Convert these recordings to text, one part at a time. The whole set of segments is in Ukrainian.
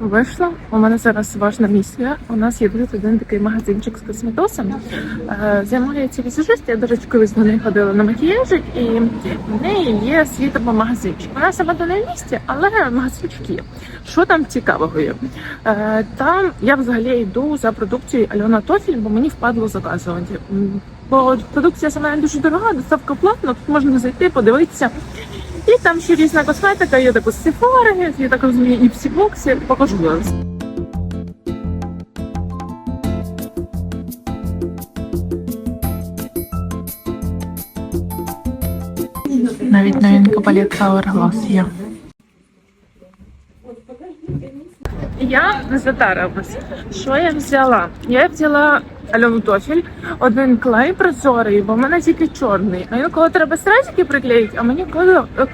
Вийшла. У мене зараз важна місія. У нас є тут один такий магазинчик з косметосом. Е, Займається візажист. Я, до речі, колись до неї ходила на макіяжі, і в неї є свій магазинчик. Вона сама до неї місті, але магазинчик є. Що там цікавого є? Е, Там я взагалі йду за продукцією Альона Тофіль, бо мені впадло заказувати. Бо продукція сама не дуже дорога, доставка платна, тут можна зайти, подивитися. І там ще різна косметика, є також Sephora, я так розумію, і в Сібоксі. Покажу зараз. Навіть новинка палітка Hourglass є. Я затарилась. Що я взяла? Я взяла Альону Тофіль, один клей прозорий, бо в мене тільки чорний. А інколи треба стразики приклеїти, а мені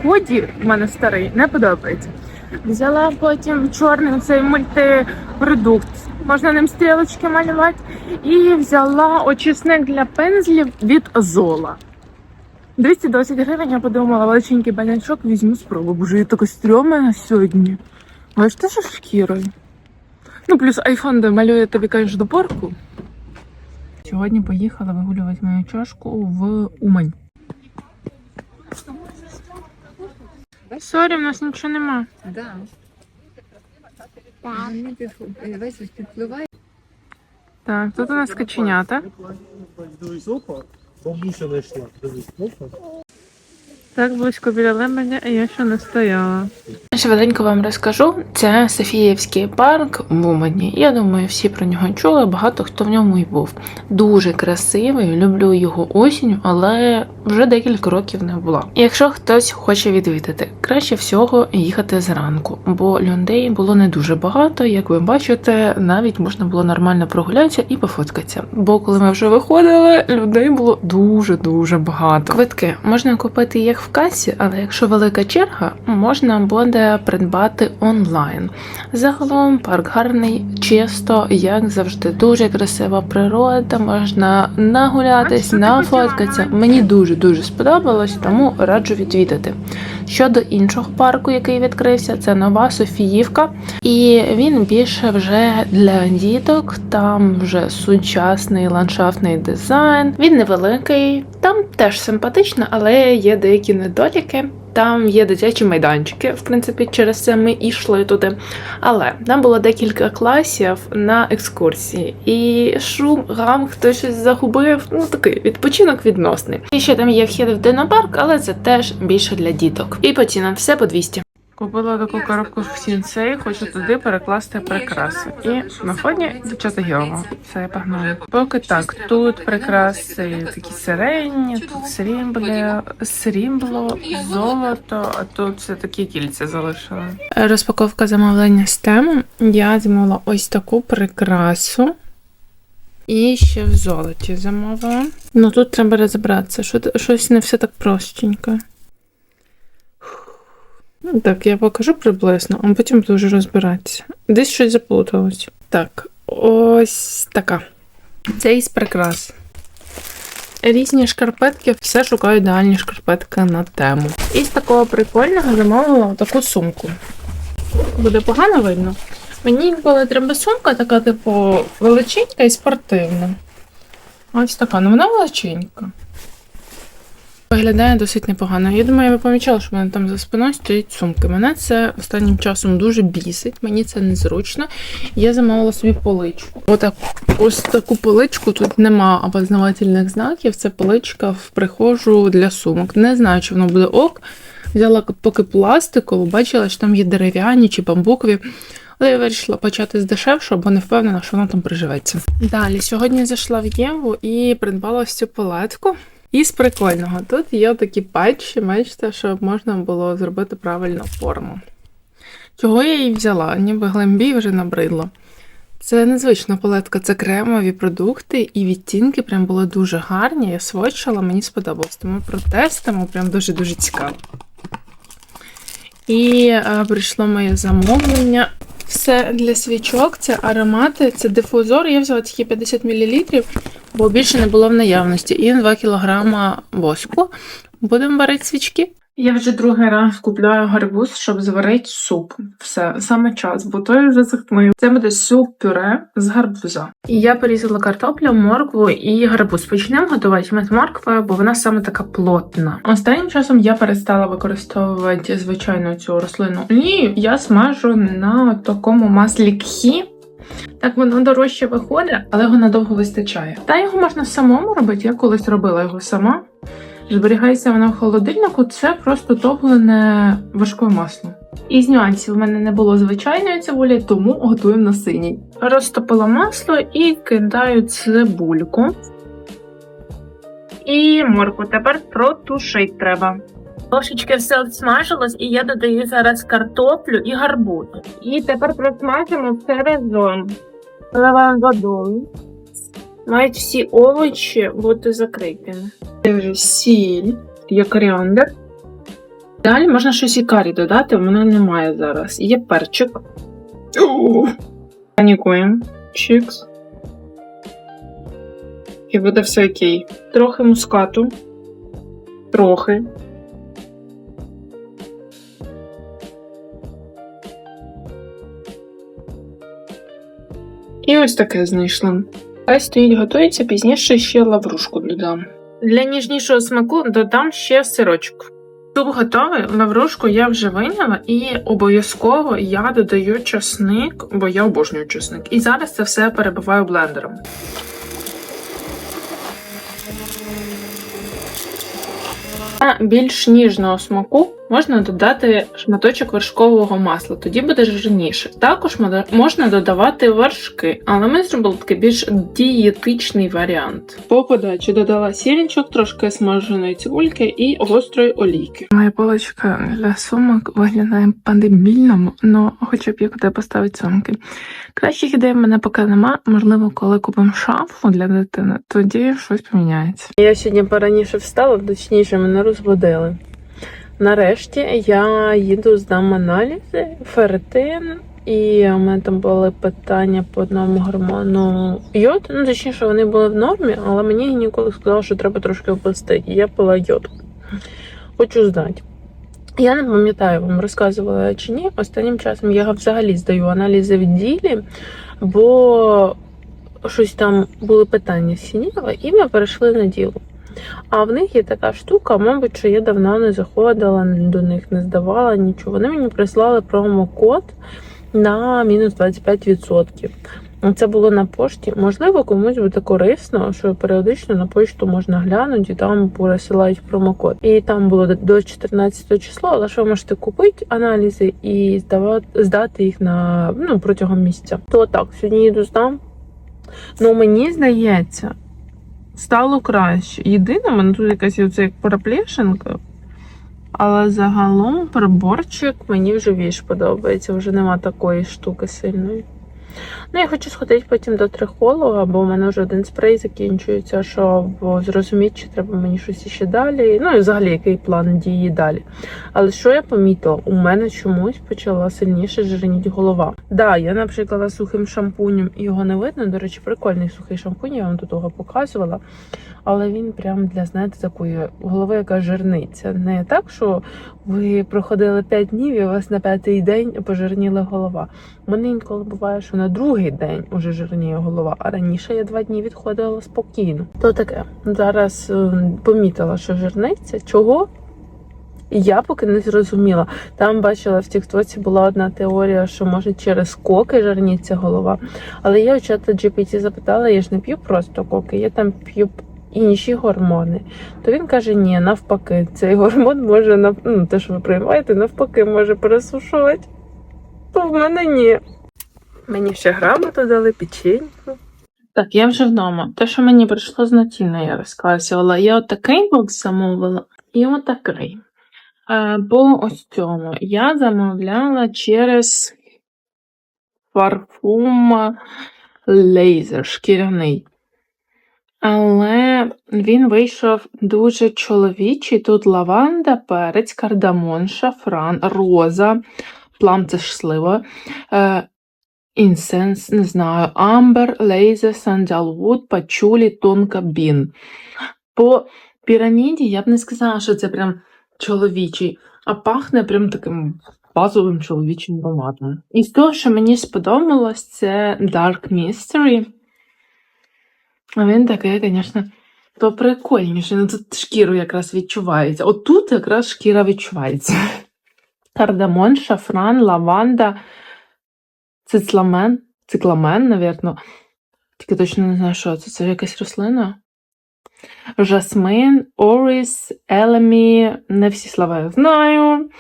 коді в мене старий не подобається. Взяла потім чорний цей мультипродукт. Можна ним стрілочки малювати. І взяла очисник для пензлів від Зола. 220 гривень я подумала, величенький банячок візьму спробу. Боже, я така стрьомана сьогодні. Але ж теж шкірою. Ну, плюс айфон де малює тобі, кажеш, до порку. Сьогодні поїхала вигулювати мою чашку в Умань. Сорі, в нас нічого нема. Да. Так, тут у нас каченята. Бабуся знайшла. Так близько біля лебедя, а я ще не стояла. Швиденько вам розкажу. Це Софіївський парк в Умані. Я думаю, всі про нього чули, багато хто в ньому й був. Дуже красивий, люблю його осінню, але вже декілька років не була. Якщо хтось хоче відвідати, краще всього їхати зранку, бо людей було не дуже багато. Як ви бачите, навіть можна було нормально прогулятися і пофоткатися. Бо коли ми вже виходили, людей було дуже дуже багато. Квитки можна купити їх в касі, але якщо велика черга, можна буде придбати онлайн. Загалом парк гарний, чисто, як завжди, дуже красива природа, можна нагулятись, нафоткатися. Мені дуже дуже сподобалось, тому раджу відвідати. Щодо іншого парку, який відкрився, це нова Софіївка, і він більше вже для діток. Там вже сучасний ландшафтний дизайн. Він невеликий, там теж симпатично, але є деякі недоліки. Там є дитячі майданчики, в принципі, через це ми і йшли туди. Але там було декілька класів на екскурсії, і шум, гам, хтось щось загубив. Ну такий відпочинок відносний. І ще там є вхід в динопарк, але це теж більше для діток. І по цінам все по 200. Купила таку коробку в сінцей, хочу туди перекласти прикраси. І на фоні дівчата Геова. Все, я погнала. Поки так, тут прикраси такі сирені, тут сріблі, срібло, золото, а тут все такі кільця залишили. Розпаковка замовлення з тему. Я замовила ось таку прикрасу. І ще в золоті замовила. Ну тут треба розібратися, що щось не все так простенько. Ну, Так, я покажу приблизно, а потім буду вже розбиратися. Десь щось заплуталось. Так, ось така. Це із прикрас. Різні шкарпетки, все шукаю ідеальні шкарпетки на тему. І з такого прикольного замовила таку сумку. Буде погано видно. Мені інколи треба сумка, така, типу, величенька і спортивна. Ось така, ну вона величенька. Виглядає досить непогано. Я думаю, ви помічали, що в мене там за спиною стоять сумки. Мене це останнім часом дуже бісить, мені це незручно. Я замовила собі поличку. Отак, ось таку поличку тут нема опознавательних знаків. Це поличка в прихожу для сумок. Не знаю, чи воно буде ок. Взяла поки пластикову, бачила, що там є дерев'яні чи бамбукові. Але я вирішила почати з дешевшого, бо не впевнена, що воно там приживеться. Далі, сьогодні зайшла в Єву і придбала ось цю палетку. І з прикольного, тут є такі патчі, бачите, щоб можна було зробити правильну форму. Чого я її взяла? Ніби глембій вже набридло. Це незвична палетка, це кремові продукти, і відтінки прям були дуже гарні. Я сводчила, мені сподобалось. Тому протестимо, прям дуже-дуже цікаво. І е, прийшло моє замовлення. Все для свічок, це аромати, це дифузор. Я взяла тільки 50 мл, бо більше не було в наявності. І 2 кг воску. Будемо варити свічки. Я вже другий раз купляю гарбуз, щоб зварити суп. Все, саме час, бо той вже захтмив. Це буде суп-пюре з гарбуза. І я порізала картоплю, моркву і гарбуз. Почнемо готувати ми з морквою, бо вона саме така плотна. Останнім часом я перестала використовувати звичайну цю рослинну олію. Я смажу на такому маслі кхі. Так воно дорожче виходить, але його надовго вистачає. Та його можна самому робити. Я колись робила його сама. Зберігається воно в холодильнику, це просто топлене важке масло. Із нюансів в мене не було звичайної цибулі, тому готуємо на синій. Розтопила масло і кидаю цибульку. І морку тепер протушить треба. Трошечки все смажилось, і я додаю зараз картоплю і гарбуз. І тепер просмажимо все разом. Заливаємо водою. Мають всі овочі бути закриті. Це вже сіль, є коріандр. Далі можна щось і карі додати, в мене немає зараз. Є перчик. Панікуємо. Чікс. І буде все окей. Трохи мускату. Трохи. І ось таке знайшла. Хай стоїть готується, пізніше ще лаврушку додам. Для ніжнішого смаку додам ще сирочок. Суп готовий, лаврушку я вже виняла, і обов'язково я додаю чесник, бо я обожнюю чесник. І зараз це все перебиваю блендером. Більш ніжного смаку можна додати шматочок вершкового масла, тоді буде жирніше. Також можна додавати вершки, але ми зробили такий більш дієтичний варіант. По подачі додала сірінчок, трошки смаженої цибульки і гострої олійки. Моя полочка для сумок виглядає по-дебільному, але хоча б є куди поставити сумки. Кращих ідей в мене поки нема. Можливо, коли купимо шафу для дитини, тоді щось поміняється. Я сьогодні пораніше встала, точніше, мене розбудили. Нарешті я їду здам аналізи, ферритин, і у мене там були питання по одному гормону йод. Ну, точніше, вони були в нормі, але мені гінеколог сказав, що треба трошки опустити. Я пила йод. Хочу здати. Я не пам'ятаю, вам розказувала чи ні. Останнім часом я взагалі здаю аналізи в ділі, бо щось там були питання сініла, і ми перейшли на діло. А в них є така штука, мабуть, що я давно не заходила до них, не здавала нічого. Вони мені прислали промокод на мінус 25%. Це було на пошті. Можливо, комусь буде корисно, що періодично на почту можна глянути і там пересилають промокод. І там було до 14 числа, але що ви можете купити аналізи і здавати, здати їх на ну, протягом місяця. То так, сьогодні їду здам. Ну мені здається, стало краще. Єдине, в мене тут якась оце як переплешинка. Але загалом приборчик мені вже більш подобається, вже нема такої штуки сильної. Ну, я хочу сходити потім до трихолога, бо в мене вже один спрей закінчується, щоб зрозуміти, чи треба мені щось іще далі. Ну і взагалі який план дії далі. Але що я помітила? У мене чомусь почала сильніше жирніти голова. Да, я, наприклад, сухим шампунем його не видно. До речі, прикольний сухий шампунь, я вам до того показувала. Але він прям для, знаєте, такої голови, яка жирниця. Не так, що ви проходили 5 днів і у вас на п'ятий день пожирніла голова. У мене інколи буває, що на другий день уже жирніє голова, а раніше я два дні відходила спокійно. То таке зараз е, помітила, що жирниця. Чого? Я поки не зрозуміла. Там бачила в Тіктоці була одна теорія, що може через коки жирніться голова. Але я у чата GPT запитала, я ж не п'ю просто коки, я там п'ю інші гормони. То він каже: ні, навпаки, цей гормон може ну, те, що ви приймаєте, навпаки, може пересушувати. То в мене ні. Мені ще грамоту дали печеньку. Так, я вже вдома. Те, що мені прийшло з Натільно, я розказувала. Я отакий бокс замовила і отакий. Е, По ось цьому я замовляла через парфум лейзер шкіряний. Але він вийшов дуже чоловічий. Тут лаванда, перець, кардамон, шафран, роза, плам це ж слива, е, інсенс, не знаю, амбер, лейзер, сандалвуд, пачулі, тонка бін. По піраміді я б не сказала, що це прям чоловічий, а пахне прям таким базовим чоловічим ароматом. І з того, що мені сподобалось, це Dark Mystery. Він такий, звісно, поприкольніший. Ну тут шкіру якраз відчувається. От тут якраз шкіра відчувається. Кардамон, шафран, лаванда, цицламен, цикламен, навірно. Тільки точно не знаю, що це. Це якась рослина. Жасмин, Оріс, Елемі, не всі слова я знаю.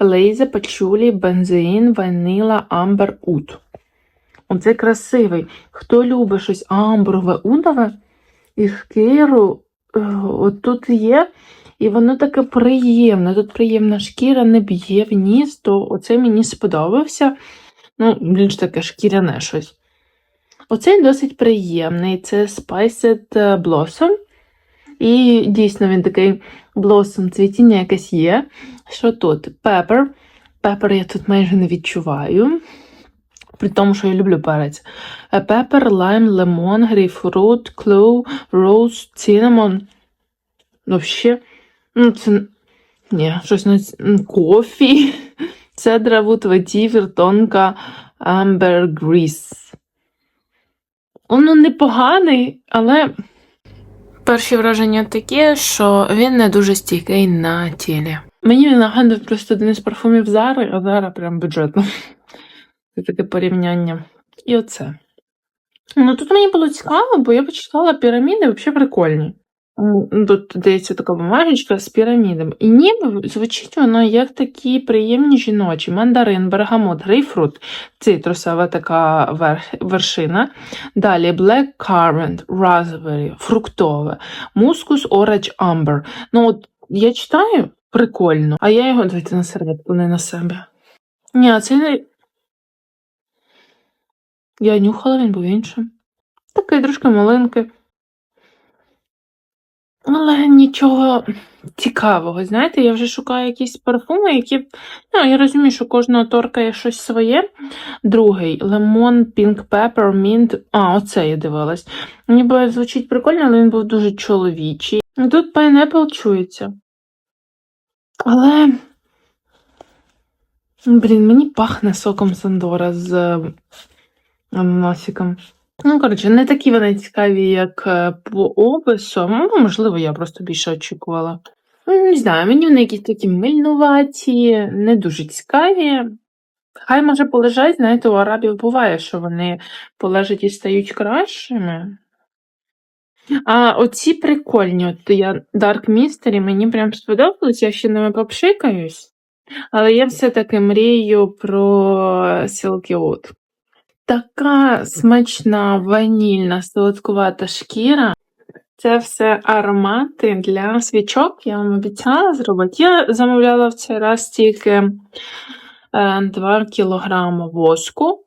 Лейза, пачулі, бензеїн, ваніла, амбер, ут. Оце красивий. Хто любить щось амброве, удове і шкіру, е, от тут є, і воно таке приємне. Тут приємна шкіра, не б'є в ніс, то оце мені сподобався. Ну, більш таке шкіряне щось. Оцей досить приємний. Це Spiced Blossom. І дійсно він такий блосом цвітіння якесь є. Що тут? Пепер. Пепер я тут майже не відчуваю. При тому, що я люблю перець. Е, Пепер, лайм, лимон, грейпфрут, клоу, роуз, цинамон. Вообще, ну це. Ні, щось на кофі. Цедра, вуд, ветівер, тонка, амбергріс. Воно непоганий, але Перші враження такі, що він не дуже стійкий на тілі. Мені він нагадує просто один із парфумів Зари, а Зара прям бюджетно. Це таке порівняння. І оце. Ну тут мені було цікаво, бо я почитала піраміди, взагалі прикольні. Тут дається така бумажечка з пірамідами. І ніби звучить воно як такі приємні жіночі: мандарин, бергамот, грейпфрут, цитрусова така вершина. Далі Black Currant, Raspberry, фруктове, Мускус Orange Amber. Ну, от я читаю прикольно, а я його дайте на середку, не на себе. Ні, це. Я нюхала, він був іншим. Такий трошки маленький. Але нічого цікавого. Знаєте, я вже шукаю якісь парфуми, які. Ну, я розумію, що кожного торкає щось своє. Другий лимон, Pink Pepper, Mint. А, оце я дивилась. Ніби звучить прикольно, але він був дуже чоловічий. Тут Pineapple чується. Але. Блін, мені пахне соком Сандора з е. Ну, коротше, не такі вони цікаві, як е, по опису. Ну, можливо, я просто більше очікувала. Ну, Не знаю, мені вони якісь такі мильнуваті, не дуже цікаві. Хай може полежать, знаєте, у арабів буває, що вони полежать і стають кращими. А оці прикольні, от я Dark Mystery, мені прям сподобалось, я ще ними попшикаюсь. Але я все-таки мрію про Silky Oat. Така смачна ванільна солодкувата шкіра. Це все аромати для свічок. Я вам обіцяла зробити. Я замовляла в цей раз тільки е, 2 кілограми воску.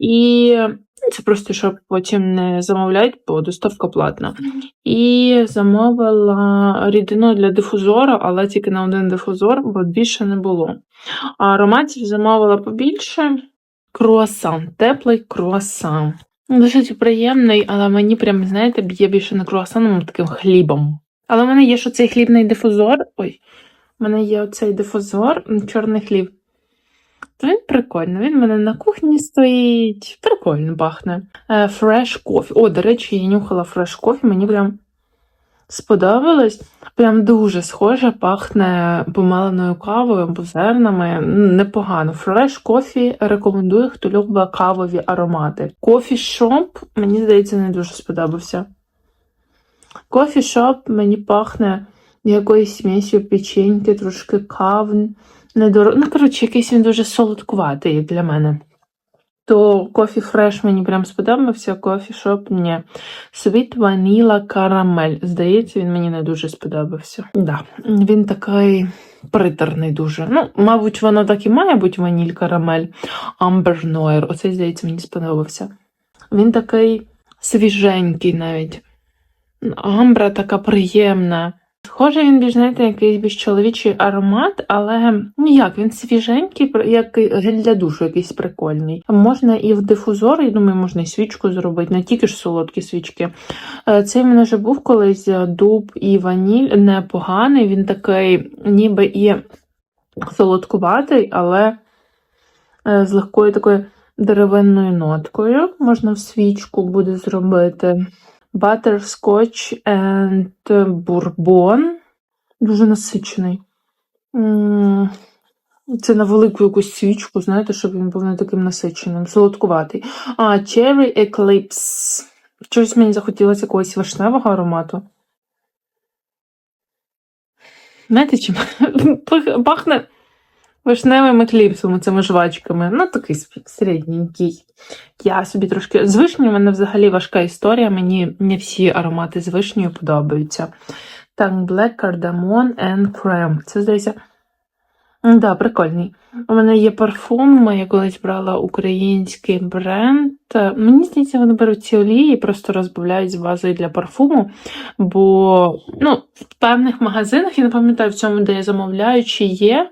І це просто, щоб потім не замовляти, бо доставка платна. І замовила рідину для дифузора, але тільки на один дифузор, бо більше не було. А ароматів замовила побільше. Круасан, теплий круасан. Досить приємний, але мені прям, знаєте, б'є більше не круасаном, а таким хлібом. Але в мене є ж оцей хлібний дифузор. Ой, в мене є оцей дифузор, чорний хліб. То він прикольний. Він в мене на кухні стоїть. Прикольно пахне. Е, Fresh coffee. О, до речі, я нюхала fresh coffee, мені прям сподобалось. Прям дуже схоже, пахне помаленою кавою або зернами. Непогано. Fresh coffee рекомендую, хто любить кавові аромати. Coffee shop, мені здається, не дуже сподобався. Coffee shop мені пахне якоюсь смісю печеньки, трошки кавн. Недоро... Ну, коротше, якийсь він дуже солодкуватий для мене. То Coffee Fresh мені прям сподобався, Shop ні. Sweet Vanilla Caramel. Здається, він мені не дуже сподобався. Да, він такий приторний дуже. Ну, мабуть, воно так і має бути ваніль карамель. Amber Noir. Оцей, здається, мені сподобався. Він такий свіженький навіть. Амбра така приємна. Схоже, він більш знаєте, якийсь більш чоловічий аромат, але ніяк, він свіженький, як гель для душу, якийсь прикольний. Можна і в дифузор, я думаю, можна і свічку зробити, не тільки ж солодкі свічки. Е, Цей в мене вже був колись е, дуб і ваніль, непоганий. Він такий, ніби і солодкуватий, але е, з легкою такою деревинною ноткою. Можна в свічку буде зробити. Butterscotch and Bourbon. Дуже насичений. Це на велику якусь свічку, знаєте, щоб він був не таким насиченим, солодкуватий. А, Cherry Eclipse. Щось мені захотілося якогось вишневого аромату. Знаєте, чим пахне вишневими кліпсами, цими жвачками. Ну, такий середненький. Я собі трошки. З вишні в мене взагалі важка історія. Мені не всі аромати з вишнею подобаються. Так, Black Cardamom and Cream. Це здається. М, Да, прикольний. У мене є парфум, я колись брала український бренд. Е, Мені здається, вони беруть ці олії і просто розбавляють з базою для парфуму. Бо ну, в певних магазинах, я не пам'ятаю в цьому, де я замовляю, чи є.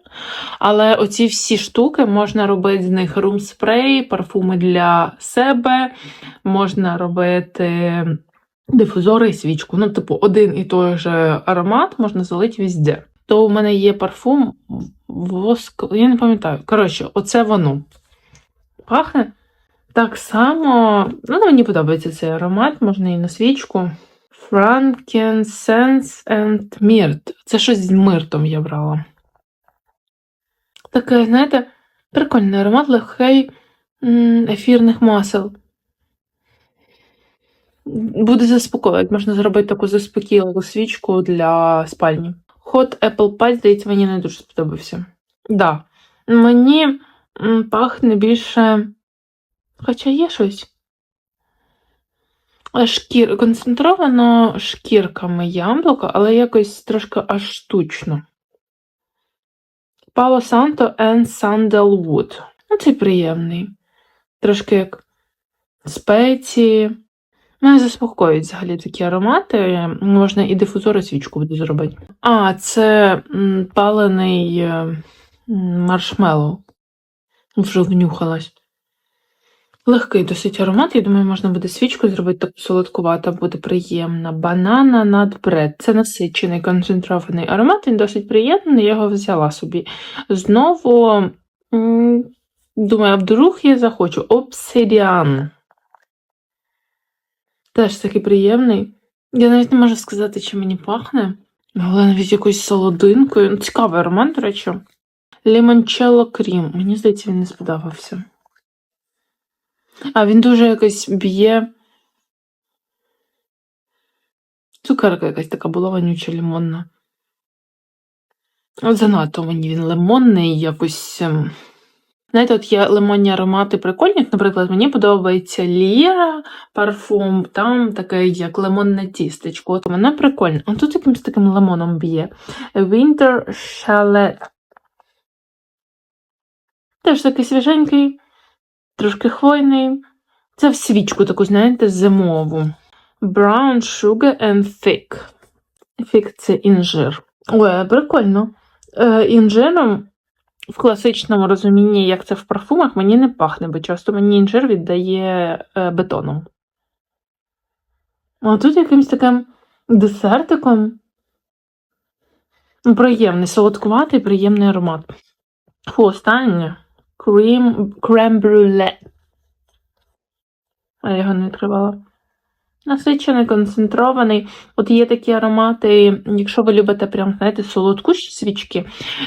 Але оці всі штуки можна робити з них рум-спрей, парфуми для себе, можна робити дифузори і свічку. Ну, типу, один і той же аромат можна залити везде. То у мене є парфум воск. Я не пам'ятаю. Коротше, оце воно. Пахне так само. Ну, мені подобається цей аромат, можна і на свічку. Frankincense and Myrrh. Це щось з миртом я брала. Таке, знаєте, прикольний аромат легкий ефірних масел. Буде заспокоювати. Можна зробити таку заспокійливу свічку для спальні. Hot Apple Pie, здається, мені не дуже сподобався. Да. Мені пахне більше. Хоча є щось. Шкір... Концентровано шкірками яблука, але якось трошки аж штучно. Palo Santo and Sandalwood. Ну, цей приємний. Трошки як спеції. Мене заспокоюють взагалі такі аромати. Можна і дифузор, і свічку буде зробити. А, це палений е, м, маршмеллоу. Вже внюхалась. Легкий досить аромат. Я думаю, можна буде свічку зробити таку солодкувата, буде приємна. Банана над бред. Це насичений концентрований аромат. Він досить приємний, я його взяла собі. Знову, думаю, вдруг я захочу. Обсидіан. Теж такий приємний. Я навіть не можу сказати, чи мені пахне. Але навіть якоюсь солодинкою. Ну, Цікавий аромат, до речі. Лімончелло крім. Мені здається, він не сподобався. А він дуже якось б'є. Цукерка якась така була вонюча лимонна. От Занадто мені він лимонний, якось. Знаєте, от є лимонні аромати прикольні. Наприклад, мені подобається Ліра парфум, там таке як лимонне тістечко. От вона прикольна. А тут якимось таким лимоном б'є. Winter Chalet. Теж такий свіженький, трошки хвойний. Це в свічку таку, знаєте, зимову. Brown Sugar and Thick. Thick – це інжир. Ой, прикольно. Е, інжиром в класичному розумінні, як це в парфумах, мені не пахне, бо часто мені інжир віддає е, бетоном. А тут якимось таким десертиком. Ну, Приємний, солодкуватий, приємний аромат. Фу, останнє. Крем, брюле. А я його не відкривала. Насичений, концентрований. От є такі аромати, якщо ви любите прям, знаєте, солодку свічки,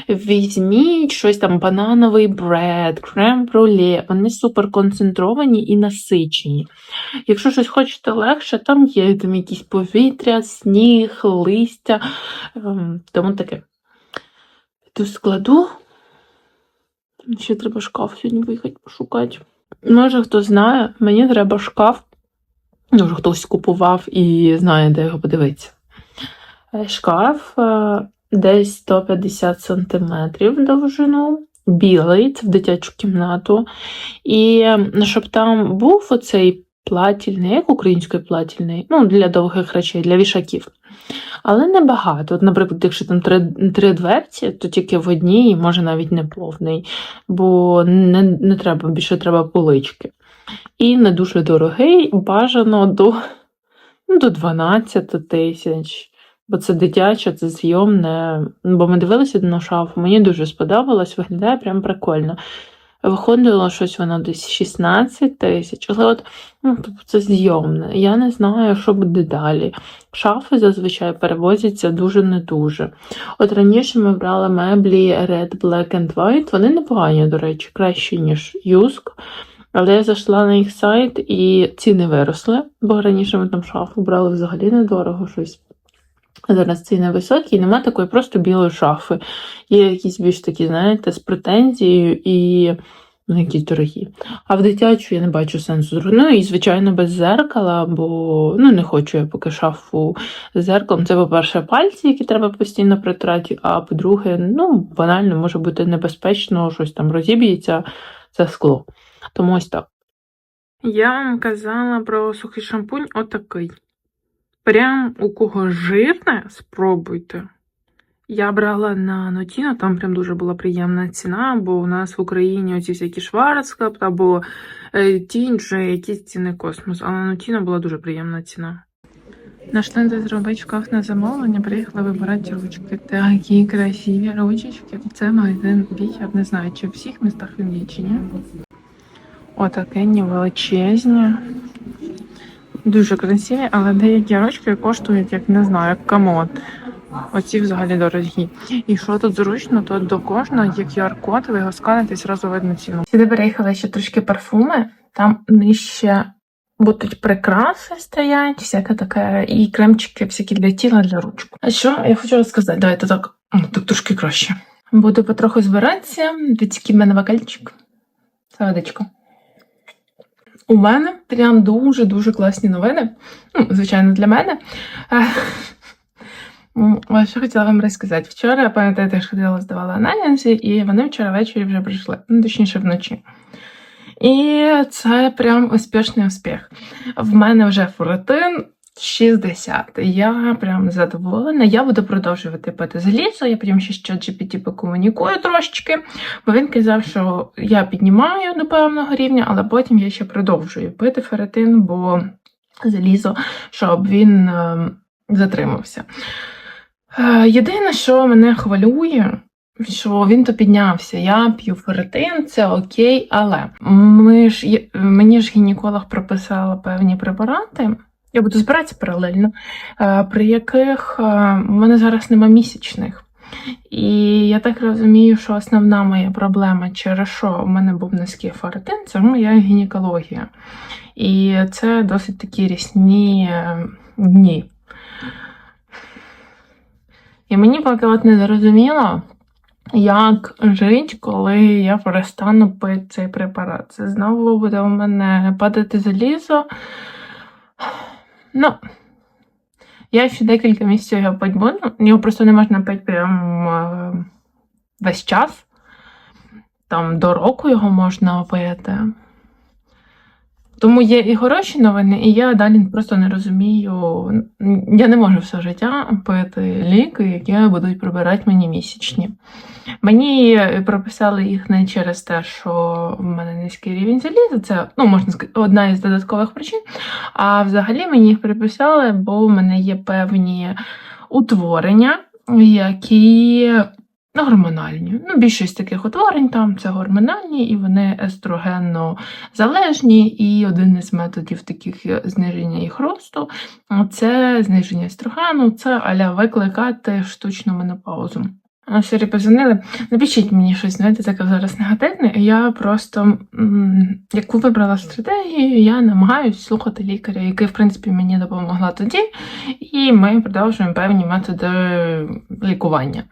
візьміть щось там банановий бред, крем бруле. Вони супер концентровані і насичені. Якщо щось хочете легше, там є там якісь повітря, сніг, листя. ем, Тому таке. Тут складу. Ще треба шкаф сьогодні виїхати пошукати. Може, хто знає, мені треба шкаф. Може, хтось купував і знає, де його подивитися. Е, Шкаф е, десь 150 см довжину, білий, це в дитячу кімнату. І щоб там був оцей платільний, як українською платільний, ну, для довгих речей, для вішаків. Але небагато. От, наприклад, якщо там три, три дверці, то тільки в одній, може навіть не повний, бо не, не треба, більше треба полички. І не дуже дорогий, бажано до, ну, до 12 тисяч. Бо це дитяче, це зйомне. Бо ми дивилися на шафу, мені дуже сподобалось, виглядає прям прикольно. Виходило щось воно десь 16 тисяч, але от ну, тобто це зйомне. Я не знаю, що буде далі. Шафи зазвичай перевозяться дуже не дуже. От раніше ми брали меблі Red, Black and White. Вони непогані, до речі, кращі, ніж Юск. Але я зайшла на їх сайт і ціни виросли, бо раніше ми там шафу брали взагалі недорого щось. Зараз ціни високі, і нема такої просто білої шафи. Є якісь більш такі, знаєте, з претензією і ну, якісь дорогі. А в дитячу я не бачу сенсу. Ну і, звичайно, без зеркала, бо ну, не хочу я поки шафу з зеркалом. Це, по-перше, пальці, які треба постійно притирати, а по-друге, ну, банально може бути небезпечно, щось там розіб'ється, це скло. Тому ось так. Я вам казала про сухий шампунь отакий. Прям у кого жирне, спробуйте. Я брала на Нотіно, там прям дуже була приємна ціна, бо у нас в Україні оці всякі Шварцкап або е, Тінджі, якісь ціни космос. А на Нотіно була дуже приємна ціна. Нашли де зробити шкаф на замовлення, приїхали вибирати ручки. Такі красиві ручечки. Це магазин Бій, я не знаю, чи в всіх містах він є, чи ні. Отакені величезні. Дуже красиві, але деякі ручки коштують, як не знаю, як комод. Оці взагалі дорогі. І що тут зручно, то до кожного є QR-код, ви його сканите і зразу видно ціну. Сюди переїхали ще трошки парфуми, там нижче будуть прикраси стоять, всяке таке, і кремчики всякі для тіла, для ручок. А що я хочу розказати? Давайте так, так трошки краще. Буду потроху збиратися. Який в мене вакальчик. Це водичка. У мене прям дуже-дуже класні новини. Ну, звичайно, для мене. Е, Що хотіла вам розказати? Вчора, пам'ятаєте, я ходила, здавала аналізи, і вони вчора ввечері вже прийшли, ну, точніше, вночі. І це прям успішний успіх. В мене вже фуратин 60. Я прям задоволена. Я буду продовжувати пити залізо. Я потім ще з ChatGPT покомунікую трошечки, бо він казав, що я піднімаю до певного рівня, але потім я ще продовжую пити феретин, бо залізо, щоб він е, затримався. Е, Єдине, що мене хвилює, що він то піднявся. Я п'ю феретин, це окей, але ми ж, мені ж гінеколог прописала певні препарати. Я буду збиратися паралельно, е, при яких е, в мене зараз нема місячних. І я так розумію, що основна моя проблема, через що в мене був низький феретин, це моя гінекологія. І це досить такі рісні е, дні. І мені поки от не зрозуміло, як жити, коли я перестану пити цей препарат. Це знову буде у мене падати залізо. Ну, я ще декілька місяців його пить буду. Його просто не можна пити прям е, весь час. Там до року його можна пити. Тому є і хороші новини, і я далі просто не розумію. Я не можу все життя пити ліки, які будуть прибирати мені місячні. Мені прописали їх не через те, що в мене низький рівень заліза, це ну, можна сказати, одна із додаткових причин. А взагалі мені їх приписали, бо в мене є певні утворення, які гормональні. Ну, більшість таких утворень там це гормональні, і вони естрогенно залежні. І один із методів таких зниження їх росту це зниження естрогену, це аля викликати штучну менопаузу. А, Сірі позвонили. Напишіть мені щось, знаєте, таке зараз негативне. Я просто яку вибрала стратегію, я намагаюся слухати лікаря, який, в принципі, мені допомогла тоді, і ми продовжуємо певні методи лікування.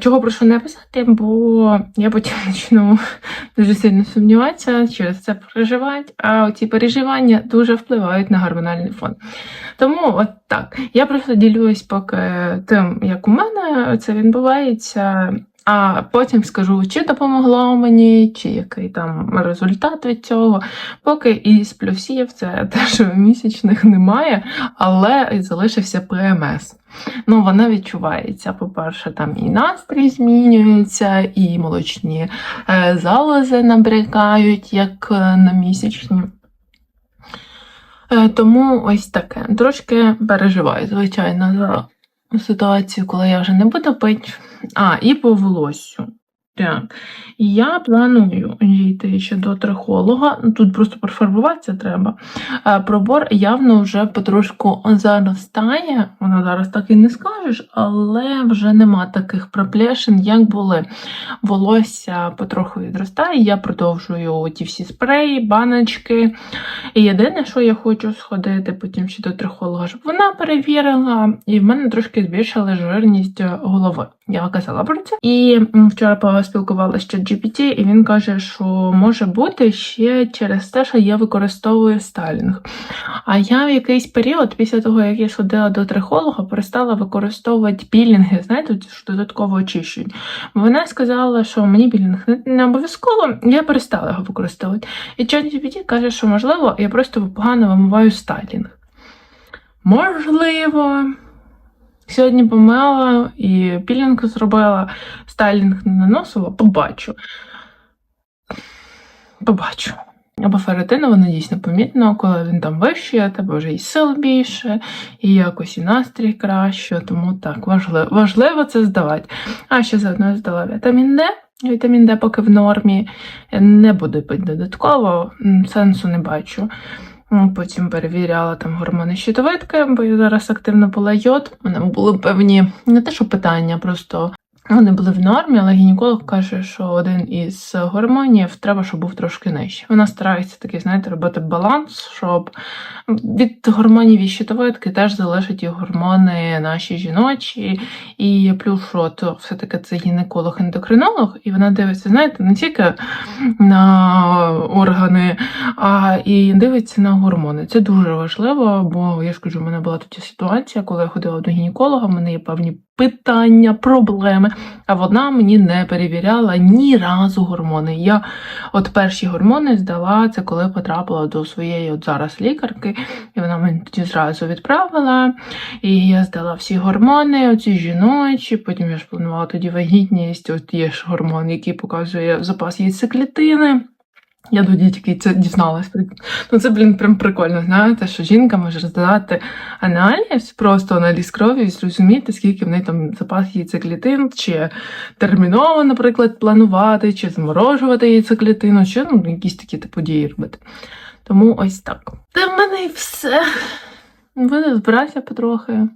Чого прошу не писати, бо я потім почну дуже сильно сумніватися, через це переживати, а ці переживання дуже впливають на гормональний фон. Тому от так. Я просто ділюсь поки тим, як у мене це відбувається. А потім скажу, чи допомогло мені, чи який там результат від цього. Поки із плюсів це те, що місячних немає, але залишився ПМС. Ну, вона відчувається. По-перше, там і настрій змінюється, і молочні е, залози набрякають, як е, на місячні. Е, тому ось таке. Трошки переживаю, звичайно, за ситуацію, коли я вже не буду пити. А, і по волоссю. Так. Я планую йти ще до трихолога. Ну, Тут просто профарбуватися треба. Е, Пробор явно вже потрошку заростає. Воно зараз так і не скажеш, але вже нема таких проплешин, як були. Волосся потроху відростає. Я продовжую ті всі спреї, баночки. І єдине, що я хочу сходити потім ще до трихолога, щоб вона перевірила, і в мене трошки збільшила жирність голови. Я казала про це. І вчора поспілкувалася ще GPT, і він каже, що може бути ще через те, що я використовую стайлінг. А я в якийсь період, після того, як я сходила до трихолога, перестала використовувати пілінги, знаєте, що додатково очищують. Вона сказала, що мені пілінг не обов'язково, я перестала його використовувати. І ChatGPT каже, що можливо, я просто погано вимиваю стайлінг. Можливо. Сьогодні помила і пілінг зробила, стайлінг не наносила, побачу. Побачу. Або феретину, воно дійсно помітно, коли він там вищий, а тебе вже і сил більше, і якось і настрій краще, тому так, важливо, важливо це здавати. А ще заодно здала вітамін Д. Вітамін Д поки в нормі. Не буду пити додатково, сенсу не бачу. М, Потім перевіряла там гормони щитовидки, бо зараз активно була йод. У мене були певні не те, що питання, просто вони були в нормі, але гінеколог каже, що один із гормонів треба, щоб був трошки нижче. Вона старається такий, знаєте, робити баланс, щоб від гормонів і щитовидки теж залежать і гормони наші жіночі. І плюс, що то все-таки це гінеколог-ендокринолог, і вона дивиться, знаєте, не тільки на органи, а і дивиться на гормони. Це дуже важливо, бо я ж кажу, в мене була тоді ситуація, коли я ходила до гінеколога, в мене є певні питання, проблеми, а вона мені не перевіряла ні разу гормони. Я от перші гормони здала це, коли потрапила до своєї от зараз лікарки, і вона мене тоді зразу відправила. І я здала всі гормони, оці жіночі, потім я ж планувала тоді вагітність, от є ж гормон, який показує запас яйцеклітини. Я тоді тільки це дізналась. Ну це, блін, прям прикольно, знаєте, що жінка може здати аналіз, просто аналіз крові і зрозуміти, скільки в неї там запас яйцеклітин, чи терміново, наприклад, планувати, чи заморожувати яйцеклітину, чи ну, якісь такі типу робити. Тому ось так. Та в мене і все. Буду збиратися потрохи.